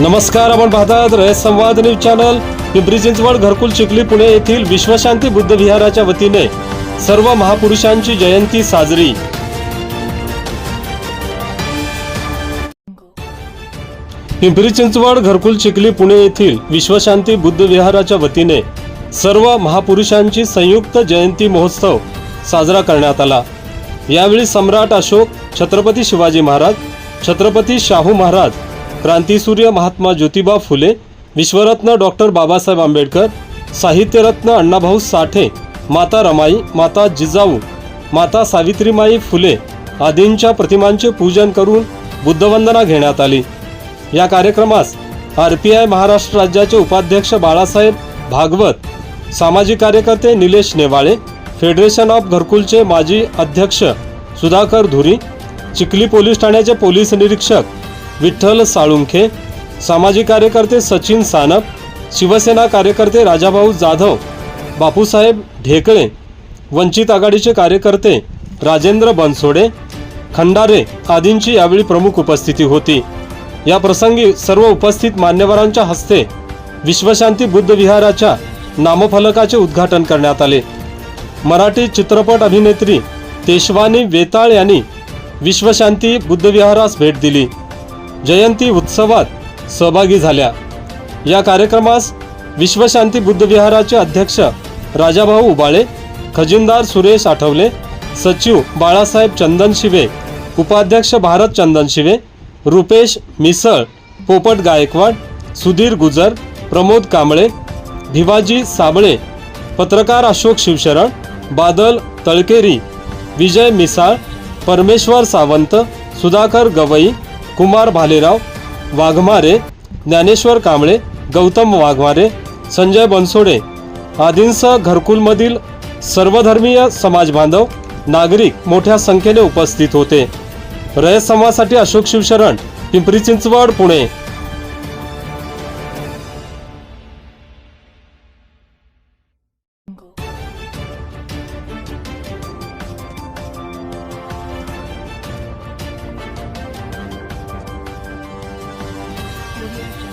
नमस्कार आपण पाहतात रयत संवाद न्यूज चॅनल. पिंपरी चिंचवड घरकुल चिखली पुणे येथील विश्वशांती बुद्ध विहाराच्या वतीने सर्व महापुरुषांची जयंती साजरी. पिंपरी चिंचवड घरकुल चिखली पुणे येथील विश्वशांती बुद्ध विहाराच्या वतीने सर्व महापुरुषांची संयुक्त जयंती महोत्सव साजरा करण्यात आला. यावेळी सम्राट अशोक छत्रपती शिवाजी महाराज छत्रपती शाहू महाराज क्रांतीसूर्य महात्मा ज्योतिबा फुले विश्वरत्न डॉक्टर बाबासाहेब आंबेडकर साहित्यरत्न अण्णाभाऊ साठे माता रमाई माता जिजाऊ माता सावित्रीमाई फुले आदींच्या प्रतिमांचे पूजन करून बुद्धवंदना घेण्यात आली. या कार्यक्रमास आर पी आय महाराष्ट्र राज्याचे उपाध्यक्ष बाळासाहेब भागवत सामाजिक कार्यकर्ते निलेश नेवाळे फेडरेशन ऑफ घरकुलचे माजी अध्यक्ष सुधाकर धुरी चिखली पोलीस ठाण्याचे पोलीस निरीक्षक विठ्ठल साळुंखे सामाजिक कार्यकर्ते सचिन सानप शिवसेना कार्यकर्ते राजाभाऊ जाधव बापूसाहेब ढेकळे वंचित आघाडीचे कार्यकर्ते राजेंद्र बनसोडे खंडारे आदींची यावेळी प्रमुख उपस्थिती होती. या प्रसंगी सर्व उपस्थित मान्यवरांच्या हस्ते विश्वशांती बुद्ध विहाराच्या नामफलकाचे उद्घाटन करण्यात आले. मराठी चित्रपट अभिनेत्री तेशवानी वेताळ यांनी विश्वशांती बुद्धविहारास भेट दिली. जयंती उत्सवात सहभागी झाल्या. या कार्यक्रमास विश्वशांती बुद्धविहाराचे अध्यक्ष राजाभाऊ उबाळे खजिनदार सुरेश आठवले सचिव बाळासाहेब चंदन शिवे उपाध्यक्ष भारत चंदन शिवे रुपेश मिसळ पोपट गायकवाड सुधीर गुजर प्रमोद कांबळे भिवाजी साबळे पत्रकार अशोक शिवशरण बादल तळकेरी विजय मिसाळ परमेश्वर सावंत सुधाकर गवई कुमार भालेराव वाघमारे ज्ञानेश्वर कांबळे गौतम वाघमारे संजय बनसोडे आदींसह घरकुलमधील सर्वधर्मीय समाज बांधव नागरिक मोठ्या संख्येने उपस्थित होते. रयत समाजासाठी अशोक शिवशरण पिंपरी चिंचवड पुणे. Thank you.